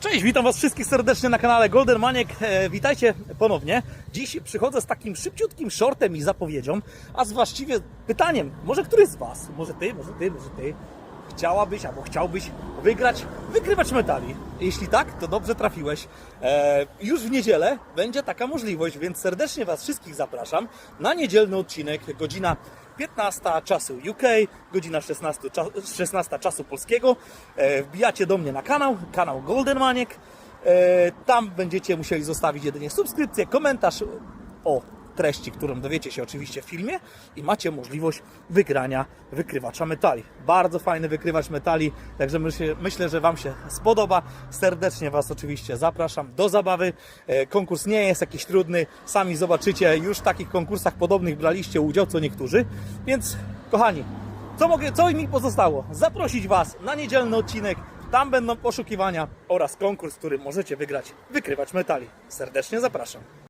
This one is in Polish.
Cześć, witam Was wszystkich serdecznie na kanale Golden Maniek. E, witajcie ponownie. Dziś przychodzę z takim szybciutkim shortem i zapowiedzią, a z właściwie pytaniem, może któryś z Was, może Ty, może Ty, może Ty, chciałabyś albo chciałbyś wygrać, wykrywać metali. Jeśli tak, to dobrze trafiłeś. E, już w niedzielę będzie taka możliwość, więc serdecznie Was wszystkich zapraszam na niedzielny odcinek, godzina 15 czasu UK, godzina 16, cza- 16 czasu polskiego. E, wbijacie do mnie na kanał, kanał Golden Maniek. E, tam będziecie musieli zostawić jedynie subskrypcję, komentarz o treści, którą dowiecie się oczywiście w filmie i macie możliwość wygrania wykrywacza metali. Bardzo fajny wykrywacz metali, także myślę, że Wam się spodoba. Serdecznie Was oczywiście zapraszam do zabawy. E, Konkurs nie jest jakiś trudny, sami zobaczycie, już w takich konkursach podobnych braliście udział co niektórzy, więc kochani, co, mogę, co mi pozostało? Zaprosić Was na niedzielny odcinek. Tam będą poszukiwania oraz konkurs, w którym możecie wygrać wykrywać metali. Serdecznie zapraszam.